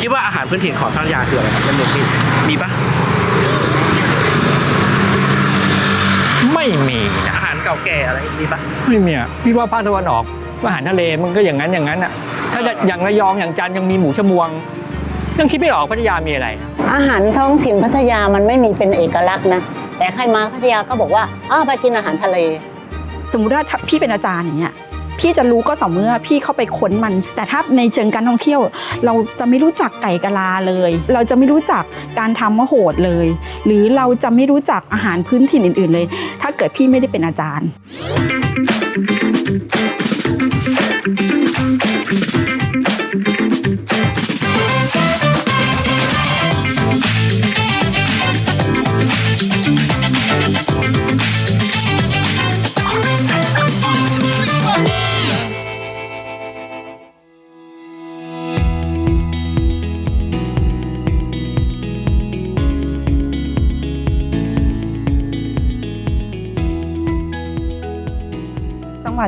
คิดว่าอาหารพื้นถิ่นของพัทยาคืออะไรครับในเมืองพี่มีปะไม่มีนะอาหารเก่าแก่อะไรมีปะไม่มีอะพี่ว่าภาคตะวันออกอาหารทะเลมันก็อย่างนั้นอย่างนั้นอะ ถ้าจะอย่างระยองอย่างจันทร์ยังมีหมูชมวงยังคิดไม่ออกพัทยามีอะไร อาหารท้องถิ่นพัทยามันไม่มีเป็นเอกลักษณ์นะแต่ใครมาพัทยาก็บอกว่าอ้าวไปกินอาหารทะเล สมมุติว่าถ้าพี่เป็นอาจารย์อย่างเงี้ย พี่จะรู้ก็ต่อเมื่อพี่เข้าไปค้นมัน แต่ถ้าในเชิงการท่องเที่ยว เราจะไม่รู้จักไก่กะลาเลย เราจะไม่รู้จักการทำมะโหดเลย หรือเราจะไม่รู้จักอาหารพื้นถิ่นอื่น ๆ เลย ถ้าเกิดพี่ไม่ได้เป็นอาจารย์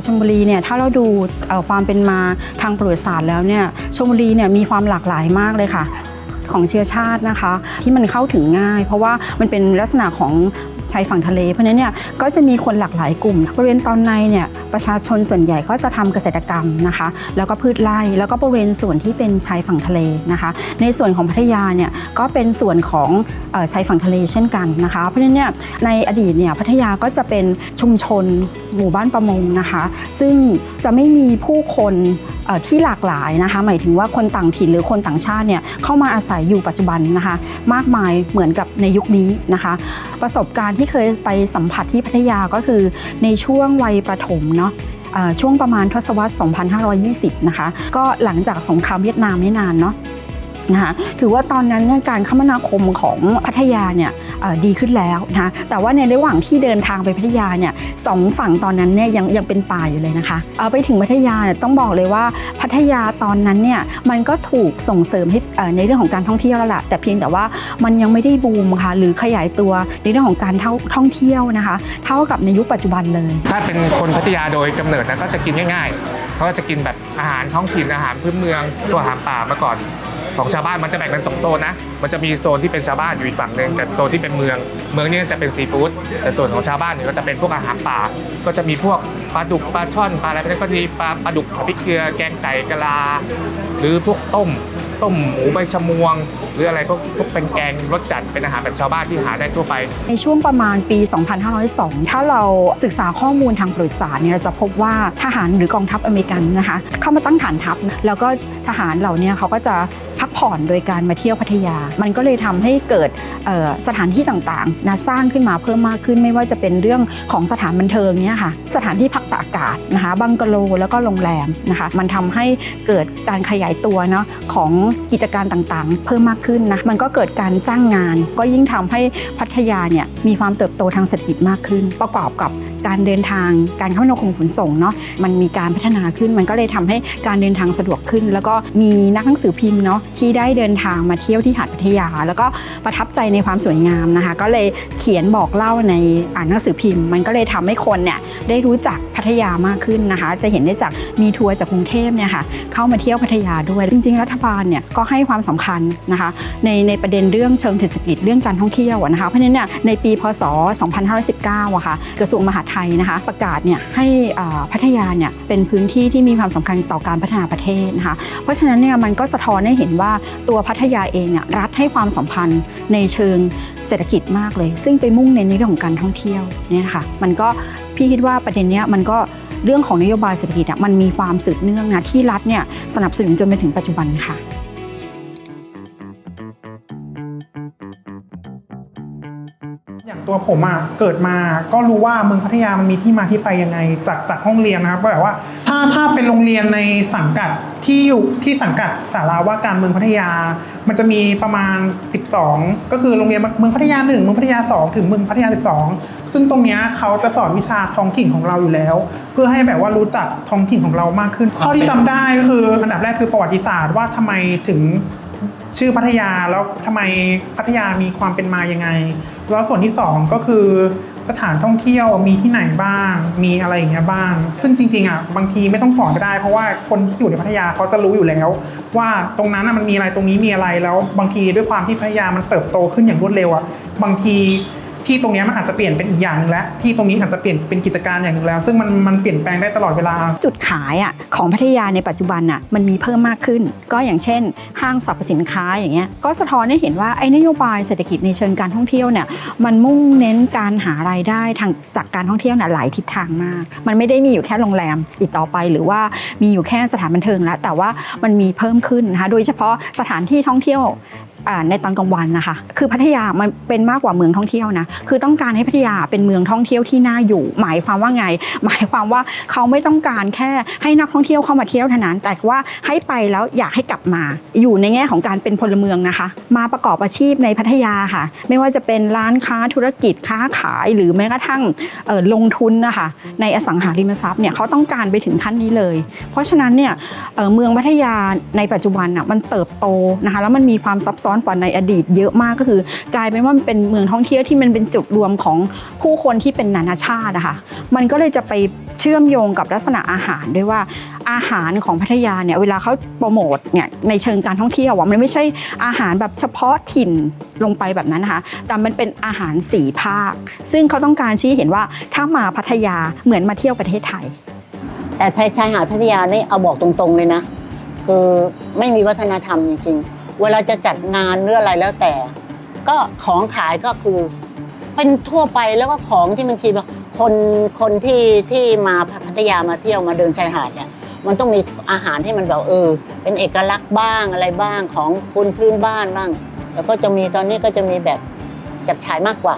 ดชลบุรีเนี่ยถ้าเราดูความเป็นมาทางประวัติศาสตร์แล้วเนี่ยชลบุรีเนี่ยมีความหลากหลายมากเลยค่ะของเชื้อชาตินะคะ ที่มันเข้าถึงง่าย เพราะว่ามันเป็นลักษณะของ ชายฝั่งทะเล เพราะนั้นเนี่ยก็จะมีคนหลากหลายกลุ่ม บริเวณตอนในเนี่ยประชาชนส่วนใหญ่ก็จะทำเกษตรกรรมนะคะ แล้วก็พืชไร่แล้วก็บริเวณส่วนที่เป็นชายฝั่งทะเลนะคะ ในส่วนของพัทยาเนี่ยก็เป็นส่วนของชายฝั่งทะเลเช่นกันนะคะ เพราะนั้นเนี่ยในอดีตเนี่ยพัทยาก็จะเป็นชุมชนหมู่บ้านประมงนะคะ ซึ่งจะไม่มีผู้คนที่หลากหลายนะคะ หมายถึงว่าคนต่างถิ่นหรือคนต่างชาติเนี่ยเข้ามาอาศัยอยู่ปัจจุบันนะคะ มากมายเหมือนกับในยุคนี้นะคะ ประสบการณ์ที่เคยไปสัมผัสที่พัทยาก็คือในช่วงวัยประถมเนาะช่วงประมาณทศวรรษ 2520 นะคะ ก็หลังจากสงครามเวียดนามไม่นานเนาะนะคะถือว่าตอนนั้นเนี่ยการคมนาคมของพัทยาเนี่ย ดีขึ้นแล้วนะคะแต่ว่าในระหว่างที่เดินทางไปพัทยาเนี่ยสองฝั่งตอนนั้นเนี่ยยังยังเป็นป่าอยู่เลยนะคะเอาไปถึงพัทยาเนี่ยต้องบอกเลยว่าพัทยาตอนนั้นเนี่ยมันก็ถูกส่งเสริมให้ในเรื่องของการท่องเที่ยวแล้วละแต่เพียงแต่ว่ามันยังไม่ได้บูมค่ะหรือขยายตัวในเรื่องของการท่าท่องเที่ยวนะคะ เท่ากับในยุคปัจจุบันเลย ถ้าเป็นคนพัทยาโดยกำเนิดนะก็จะกินง่ายๆเขาก็จะกินแบบอาหารท้องถิ่นอาหารพื้นเมืองตัวอาหารป่ามาก่อน ของชาวบ้านมันจะแบ่งเป็นสองโซนนะมันจะมีโซนที่เป็นชาวบ้านอยู่อีกฝั่งหนึ่งแต่โซนที่เป็นเมือง เมืองนี่จะเป็นซีฟู้ดแต่ส่วนของชาวบ้านเนี่ยก็จะเป็นพวกอาหารป่า ก็จะมีพวกปลาดุกปลาช่อนปลาอะไรพวกนี้ก็มีปลาปลาดุกพริกเกลือแกงไก่กะลา หรือพวกต้มต้มหมูใบชะมวง หรืออะไรพวกพวกเป็นแกงรสจัดเป็นอาหารแบบชาวบ้านที่หาได้ทั่วไป ในช่วงประมาณปี 2502 ถ้าเราศึกษาข้อมูลทางประวัติศาสตร์เนี่ยเราจะพบว่าทหารหรือกองทัพอเมริกันนะคะ เข้ามาตั้งฐานทัพ แล้วก็ทหารเหล่านี้เขาก็จะ พักผ่อนโดยการมาเที่ยวพัทยา มันก็เลยทำให้เกิดสถานที่ต่างๆนะสร้างขึ้นมาเพิ่มมากขึ้น ไม่ว่าจะเป็นเรื่องของสถานบันเทิงเนี่ยค่ะสถานที่พักตากอากาศนะคะบังกะโลแล้วก็โรงแรมนะคะมันทำให้เกิดการขยายตัวเนาะของกิจการต่างๆ เพิ่มมากขึ้นนะมันก็เกิดการจ้างงาน ก็ยิ่งทำให้พัทยาเนี่ยมีความเติบโตทางเศรษฐกิจมากขึ้น ประกอบกับ การเดินทางการคมนาคมขนส่งเนาะมันมีการพัฒนาขึ้นมันก็เลยทำให้การเดินทางสะดวกขึ้น แล้วก็มีนักหนังสือพิมพ์เนาะที่ได้เดินทางมาเที่ยวที่หาดพัทยา แล้วก็ประทับใจในความสวยงามนะคะ ก็เลยเขียนบอกเล่าในอ่านหนังสือพิมพ์ มันก็เลยทำให้คนเนี่ยได้รู้จักพัทยามากขึ้นนะคะ จะเห็นได้จากมีทัวร์จากกรุงเทพเนี่ยค่ะเข้ามาเที่ยวพัทยาด้วยจริง ๆ รัฐบาลเนี่ยก็ให้ความสำคัญนะคะ ในในประเด็นเรื่องเชิงเศรษฐกิจเรื่องการท่องเที่ยวนะคะเพราะฉะนั้นเนี่ยในปีพศ 2519อะค่ะกระทรวงมหาดไทยนะคะ ประกาศเนี่ยให้พัทยาเนี่ยเป็นพื้นที่ที่มีความสำคัญต่อการพัฒนาประเทศนะคะ เพราะฉะนั้นเนี่ยมันก็สะท้อนให้เห็นว่าตัวพัทยาเองเนี่ยรัฐให้ความสัมพันธ์ในเชิงเศรษฐกิจมากเลย ซึ่งไปมุ่งเน้นในเรื่องของการท่องเที่ยวเนี่ยนะคะมันก็พี่คิดว่าประเด็นเนี้ยมันก็เรื่องของนโยบายเศรษฐกิจมันมีความสืบเนื่องนะที่รัฐเนี่ยสนับสนุนจนไปถึงปัจจุบันค่ะ ตัวผมอะเกิดมาก็รู้ว่าเมืองพัทยามันมีที่มาที่ไปยังไงจากจากห้องเรียนนะครับก็แบบว่าถ้าถ้าเป็นโรงเรียนในสังกัดที่อยู่ที่สังกัดสาราว่าการเมืองพัทยา มันจะมีประมาณ 12 ก็คือโรงเรียนเมืองพัทยา 1 เมืองพัทยา 2 ถึงเมืองพัทยา 12 ซึ่งตรงนี้เขาจะสอนวิชาท้องถิ่นของเราอยู่แล้ว เพื่อให้แบบว่ารู้จักท้องถิ่นของเรามากขึ้นเท่าที่จำได้ก็คืออันดับแรกคือประวัติศาสตร์ว่าทำไมถึง ชื่อพัทยาแล้วทำไมพัทยามีความเป็นมายังไง แล้วส่วนที่สองก็คือสถานท่องเที่ยวมีที่ไหนบ้าง มีอะไรอย่างเงี้ยบ้าง ซึ่งจริงๆอะบางทีไม่ต้องสอนก็ได้ เพราะว่าคนที่อยู่ในพัทยาเขาจะรู้อยู่แล้ว ว่าตรงนั้นมันมีอะไรตรงนี้มีอะไรแล้ว บางทีด้วยความที่พัทยามันเติบโตขึ้นอย่างรวดเร็วอะบางที ที่ตรงนี้มันอาจจะเปลี่ยนเป็นอีกอย่างหนึงแล้ว ที่ตรงนี้อาจจะเปลี่ยนเป็นกิจการอย่างหนึงแล้ว ซึ่งมันมันเปลี่ยนแปลงได้ตลอดเวลา จุดขายอะของพัทยาในปัจจุบันอะมันมีเพิ่มมากขึ้น ก็อย่างเช่น ห้างสรรพสินค้าอย่างเงี้ยก็สะท้อนให้เห็นว่าไอ้นโยบายเศรษฐกิจในเชิงการท่องเที่ยวเนี่ยมันมุ่งเน้นการหารายได้ทางจากการท่องเที่ยวน่ะหลายทิศทางมาก มันไม่ได้มีอยู่แค่โรงแรมอีกต่อไป หรือว่ามีอยู่แค่สถานบันเทิงแล้วแต่ว่ามันมีเพิ่มขึ้นนะคะโดยเฉพาะสถานที่ท่องเที่ยว ในตอนกลางวันนะคะ คือพัทยามันเป็นมากกว่าเมืองท่องเที่ยวนะ คือต้องการให้พัทยาเป็นเมืองท่องเที่ยวที่น่าอยู่ หมายความว่าไง หมายความว่าเขาไม่ต้องการแค่ให้นักท่องเที่ยวเข้ามาเที่ยวเท่านั้น แต่ว่าให้ไปแล้วอยากให้กลับมา อยู่ในแง่ของการเป็นพลเมืองนะคะ มาประกอบอาชีพในพัทยาค่ะ ไม่ว่าจะเป็นร้านค้าธุรกิจค้าขาย หรือแม้กระทั่งลงทุนนะคะ ในอสังหาริมทรัพย์เนี่ยเขาต้องการไปถึงขั้นนี้เลย เพราะฉะนั้นเนี่ยเมืองพัทยาในปัจจุบันอะมันเติบโตนะคะ แล้วมันมีความซับซ้อนกว่าในอดีตเยอะมากก็คือ กลายเป็นว่ามันเป็นเมืองท่องเที่ยวที่มันเป็นจุดรวมของผู้คนที่เป็นนานาชาตินะคะมันก็เลยจะไปเชื่อมโยงกับลักษณะอาหารด้วยว่าอาหารของพัทยาเนี่ยเวลาเขาโปรโมทเนี่ยในเชิงการท่องเที่ยวมันไม่ใช่อาหารแบบเฉพาะถิ่นลงไปแบบนั้นนะคะ แต่มันเป็นอาหารสีภาค ซึ่งเขาต้องการชี้ให้เห็นว่าถ้ามาพัทยาเหมือนมาเที่ยวประเทศไทย แต่ชายหาดพัทยานี่เอาบอกตรงๆเลยนะ คือไม่มีวัฒนธรรมจริงๆ เวลาจะจัดงานหรืออะไรแล้วแต่ ก็ของขายก็คือ เป็นทั่วไปแล้วก็ของที่บางทีแบบคนคนที่ที่มาพัทยามาเที่ยวมาเดินชายหาดเนี่ยมันต้องมีอาหารที่มันแบบเออ เป็นเอกลักษณ์บ้างอะไรบ้างของคนพื้นบ้านบ้าง แล้วก็จะมีตอนนี้ก็จะมีแบบจับฉายมากกว่า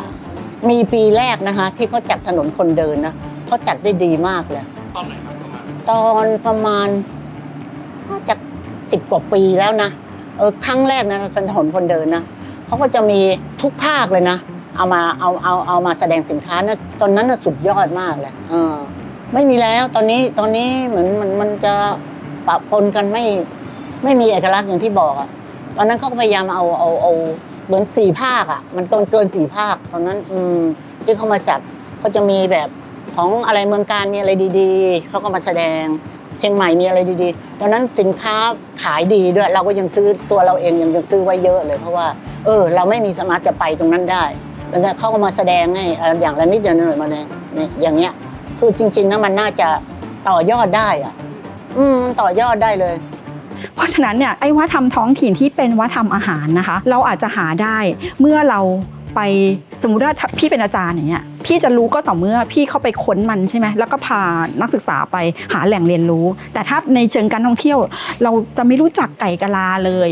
มีปีแรกนะคะ ที่เขาจัดถนนคนเดินนะเขาจัดได้ดีมากเลยตอนไหนครับประมาณตอนประมาณน่าจะสิบกว่าปีแล้วนะเออครั้งแรกนะถนนคนเดินนะเขาก็จะมีทุกภาคเลยนะ เอามาเอาเอาเอามาแสดงสินค้านะตอนนั้นน่ะสุดยอดมากเลยเออไม่มีแล้วตอนนี้ตอนนี้เหมือนมันมันจะปะปนกันไม่ไม่มีเอกลักษณ์อย่างที่บอกอะตอนนั้นเขาก็พยายามเอาเอาเอาเหมือนสี่ภาคอะมันเกินเกินสี่ภาคตอนนั้นอืมที่เขามาจัดก็จะมีแบบของอะไรเมืองการมีอะไรดี ๆเขาก็มาแสดง เชียงใหม่มีอะไรดีๆ ตอนนั้นสินค้าขายดีด้วย เราก็ยังซื้อตัวเราเองยังยังซื้อไว้เยอะเลย เพราะว่า เออ เราไม่มีสมารถจะไปตรงนั้นได้ แล้วเนี่ยเขาก็มาแสดงให้อะไรอย่างละนิดเดียวหน่อยมาเลยเนี่ยอย่างเงี้ย คือจริงๆนะมันน่าจะต่อยอดได้อะ อืมมันต่อยอดได้เลยเพราะฉะนั้นเนี่ยไอ้วัฒนธรรมท้องถิ่นที่เป็นวัฒนธรรมอาหารนะคะ เราอาจจะหาได้เมื่อเราไปสมมุติว่าพี่เป็นอาจารย์อย่างเงี้ย พี่จะรู้ก็ต่อเมื่อพี่เข้าไปค้นมันใช่ไหมแล้วก็พานักศึกษาไปหาแหล่งเรียนรู้ แต่ถ้าในเชิงการท่องเที่ยว เราจะไม่รู้จักไก่กะลาเลย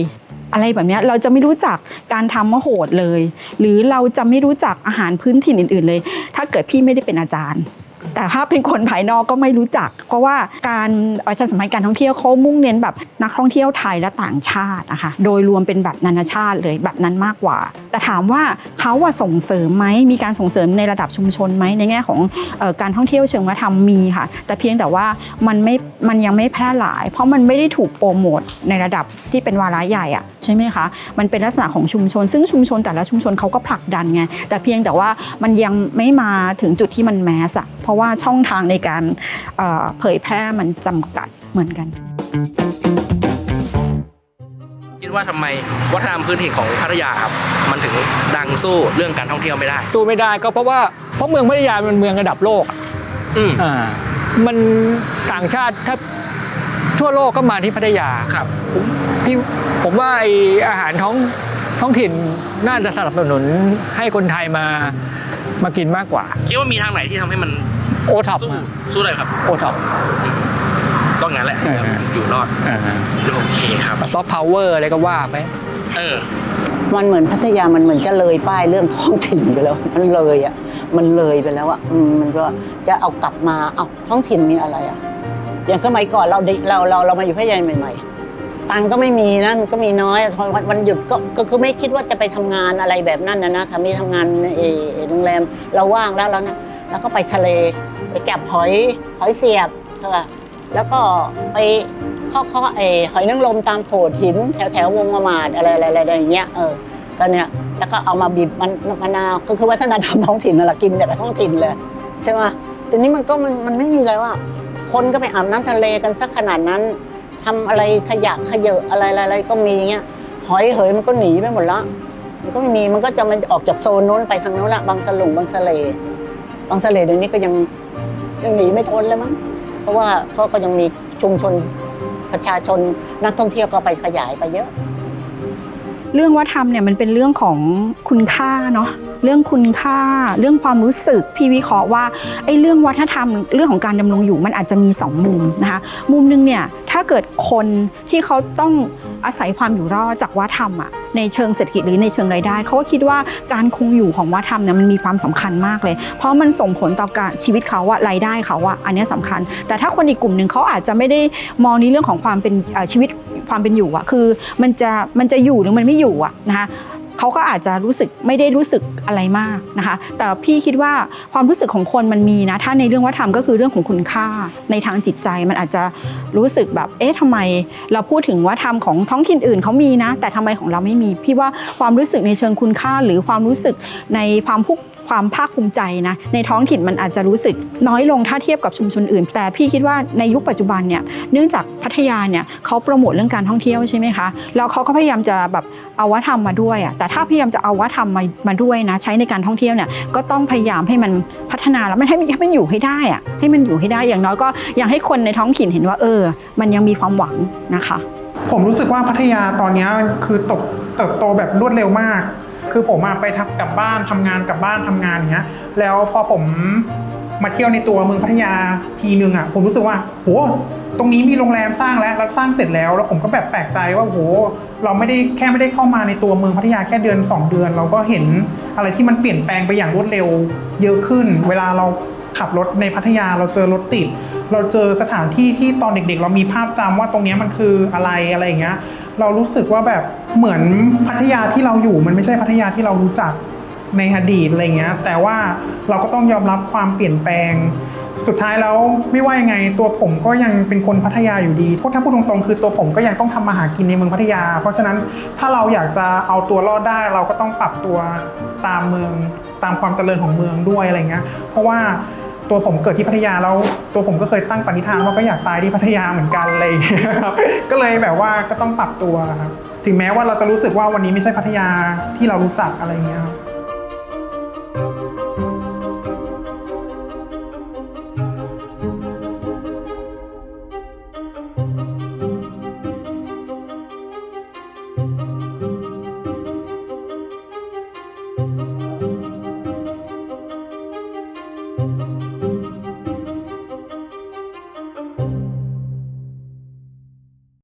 อะไรแบบนี้เราจะไม่รู้จักการทำมะโหดเลย หรือเราจะไม่รู้จักอาหารพื้นถิ่นอื่น ๆ เลย ถ้าเกิดพี่ไม่ได้เป็นอาจารย์ แต่ถ้าเป็นคนภายนอกก็ไม่รู้จัก เพราะว่าการประชาสัมพันธ์การท่องเที่ยวเขามุ่งเน้นแบบนักท่องเที่ยวไทยและต่างชาตินะคะโดยรวมเป็นแบบนานาชาติเลยแบบนั้นมากกว่า แต่ถามว่าเขาว่าส่งเสริมไหมมีการส่งเสริมในระดับชุมชนไหมในแง่ของออการท่องเที่ยวเชิงวัฒนธรรมมีค่ะ แต่เพียงแต่ว่ามันไม่มันยังไม่แพร่หลาย เพราะมันไม่ได้ถูกโปรโมทในระดับที่เป็นวาระใหญ่อะใช่ไหมคะมันเป็นลักษณะของชุมชน ซึ่งชุมชนแต่ละชุมชนเขาก็ผลักดันไงแต่เพียงแต่ว่ามันยังไม่มาถึงจุดที่มันแมสอะเพราะว่าช่องทางในการเอ่อเผยแพร่มันจำกัดเหมือนกัน คิดว่าทำไมวัฒนธรรมพื้นถิ่นของพัทยาครับมันถึงดังสู้เรื่องการท่องเที่ยวไม่ได้ สู้ไม่ได้ก็เพราะว่าเพราะเมืองพัทยามันเมืองระดับโลกอะอืมอ่ามันต่างชาติถ้าทั่วโลกก็มาที่พัทยา ครับ พี่ผมว่าไออาหารท้องท้องถิ่นน่าจะสนับสนุนให้คนไทยมามากินมากกว่า คิดว่ามีทางไหนที่ทำให้มัน โอท็อปสู้สู้เลยครับโอท็อปต้องงั้นแหละเอออยู่รอดโอเคครับซอฟต์พาวเวอร์อะไรก็ว่าไปเออมันเหมือนพัทยามันเหมือนจะเลยป้ายเรื่องท้องถิ่นไปแล้ว มันเลยอะมันเลยไปแล้วอะอืมมันก็จะเอากลับมาเอาท้องถิ่นมีอะไรอะอย่างสมัยก่อนเราเด็กเราเราเรามาอยู่พัทยาใหม่ๆตังค์ก็ไม่มีนะมันก็มีน้อยพอวันวันหยุดก็ก็คือไม่คิดว่าจะไปทำงานอะไรแบบนั้นนะนะถ้ามีทำงานในเอเอ่อโรงแรมเราว่างแล้วแล้วนะ แล้วก็ไปทะเล ไปจับหอยหอยเสียบค่ะแล้วก็ไปเขาเขาเออหอยนางรมตามโขดหิน แถวแถววงมามาดอะไรอะไรอะไรอย่างเงี้ยเออก็เนี่ยแล้วก็เอามาบีบมันมะนาวก็คือวัฒนธรรมท้องถิ่นนั่นแหละกินแบบท้องถิ่นเลยใช่ไหมแต่นี้มันก็มันมันไม่มีอะไรว่า คนก็ไปอาบน้ำทะเลกันสักขนาดนั้นทำอะไรขยะขยะอะไรอะไรก็มีอย่างเงี้ยหอยเหยมันก็หนีไปหมดละมันก็ไม่มีมันก็จะมันออกจากโซนโน้นไปทางโน้นละบางสลุงบางสะเล บางสเลเดี๋ยวนี้ก็ยังยังหนีไม่พ้นเลยมั้ง เพราะว่าเขาก็ยังมีชุมชนประชาชนนักท่องเที่ยวก็ไปขยายไปเยอะ เรื่องวัฒนธรรมเนี่ยมันเป็นเรื่องของคุณค่าเนาะเรื่องคุณค่า เรื่องความรู้สึกพี่วิเคราะห์ว่าไอ้เรื่องวัฒนธรรม เรื่องของการดำรงอยู่มันอาจจะมีสองมุมนะคะมุมหนึงเนี่ยถ้าเกิดคนที่เขาต้อง อาศัยความอยู่รอดจากวัฒนธรรมอะในเชิงเศรษฐกิจหรือในเชิงรายได้เขาก็คิดว่าการคงอยู่ของวัฒนธรรมเนี่ยมันมีความสำคัญมากเลย เพราะมันส่งผลต่อการชีวิตเขาอะรายได้เขาอะอันนี้ยสำคัญ แต่ถ้าคนอีกกลุ่มหนึ่งเขาอาจจะไม่ได้มองในเรื่องของความเป็นชีวิตความเป็นอยู่อะคือมันจะมันจะอยู่หรือมันไม่อยู่อะนะคะ เขาก็อาจจะรู้สึกไม่ได้รู้สึกอะไรมากนะคะ แต่พี่คิดว่าความรู้สึกของคนมันมีนะถ้าในเรื่องวัฒนธรรมก็คือเรื่องของคุณค่าในทางจิตใจมันอาจจะรู้สึกแบบเอ๊ะทำไม เราพูดถึงวัฒนธรรมของท้องถิ่นอื่นเขามีนะ แต่ทำไมของเราไม่มี พี่ว่าความรู้สึกในเชิงคุณค่าหรือความรู้สึกในความภุก ความภาคภูมิใจนะในท้องถิ่นมันอาจจะรู้สึกน้อยลงถ้าเทียบกับชุมชนอื่น แต่พี่คิดว่าในยุคปัจจุบันเนี่ยเนื่องจากพัทยาเนี่ยเขาโปรโมทเรื่องการท่องเที่ยวใช่ไหมคะแล้วเขาก็พยายามจะแบบเอาวัฒนธรรมมาด้วยอะแต่ถ้าพยายามจะเอาวัฒนธรรมมามาด้วยนะใช้ในการท่องเที่ยวเนี่ยก็ต้องพยายามให้มันพัฒนาแล้วมันให้มันให้มันอยู่ให้ได้อะให้มันอยู่ให้ได้อย่างน้อยก็ยังให้คนในท้องถิ่นเห็นว่าเออ มันยังมีความหวังนะคะ ผมรู้สึกว่าพัทยาตอนนี้คือตกเติบโตแบบรวดเร็วมาก คือผมอะไปทักกลับบ้านทำงานกลับบ้านทำงานอย่างเงี้ย แล้วพอผมมาเที่ยวในตัวเมืองพัทยาทีนึงอะผมรู้สึกว่าโหตรงนี้มีโรงแรมสร้างแล้วแล้วสร้างเสร็จแล้ว แล้วผมก็แบบแปลกใจว่าโหเราไม่ได้แค่ไม่ได้เข้ามาในตัวเมืองพัทยาแค่เดือน 2 เดือน เราก็เห็นอะไรที่มันเปลี่ยนแปลงไปอย่างรวดเร็ว เยอะขึ้น เวลาเราขับรถในพัทยาเราเจอรถติด เราเจอสถานที่ที่ตอนเด็กๆ เรามีภาพจำว่าตรงนี้มันคืออะไรอะไรอย่างเงี้ย เรารู้สึกว่าแบบเหมือนพัทยาที่เราอยู่ มันไม่ใช่พัทยาที่เรารู้จักในอดีตอะไรเงี้ย แต่ว่าเราก็ต้องยอมรับความเปลี่ยนแปลง สุดท้ายแล้วไม่ว่ายังไงตัวผมก็ยังเป็นคนพัทยาอยู่ดีพูดถ้าพูดตรงๆคือตัวผมก็ยังต้องทำมาหากินในเมืองพัทยา เพราะฉะนั้นถ้าเราอยากจะเอาตัวรอดได้ เราก็ต้องปรับตัวตามเมืองตามความเจริญของเมืองด้วยอะไรเงี้ย เพราะว่า ตัวผมเกิดที่พัทยาแล้วตัวผมก็เคยตั้งปณิธานว่าก็อยากตายที่พัทยาเหมือนกันอะไรอย่างเลยครับก็เลยแบบว่าก็ต้องปรับตัวครับถึงแม้ว่าเราจะรู้สึกว่าวันนี้ไม่ใช่พัทยาที่เรารู้จักอะไรเงี้ยครับ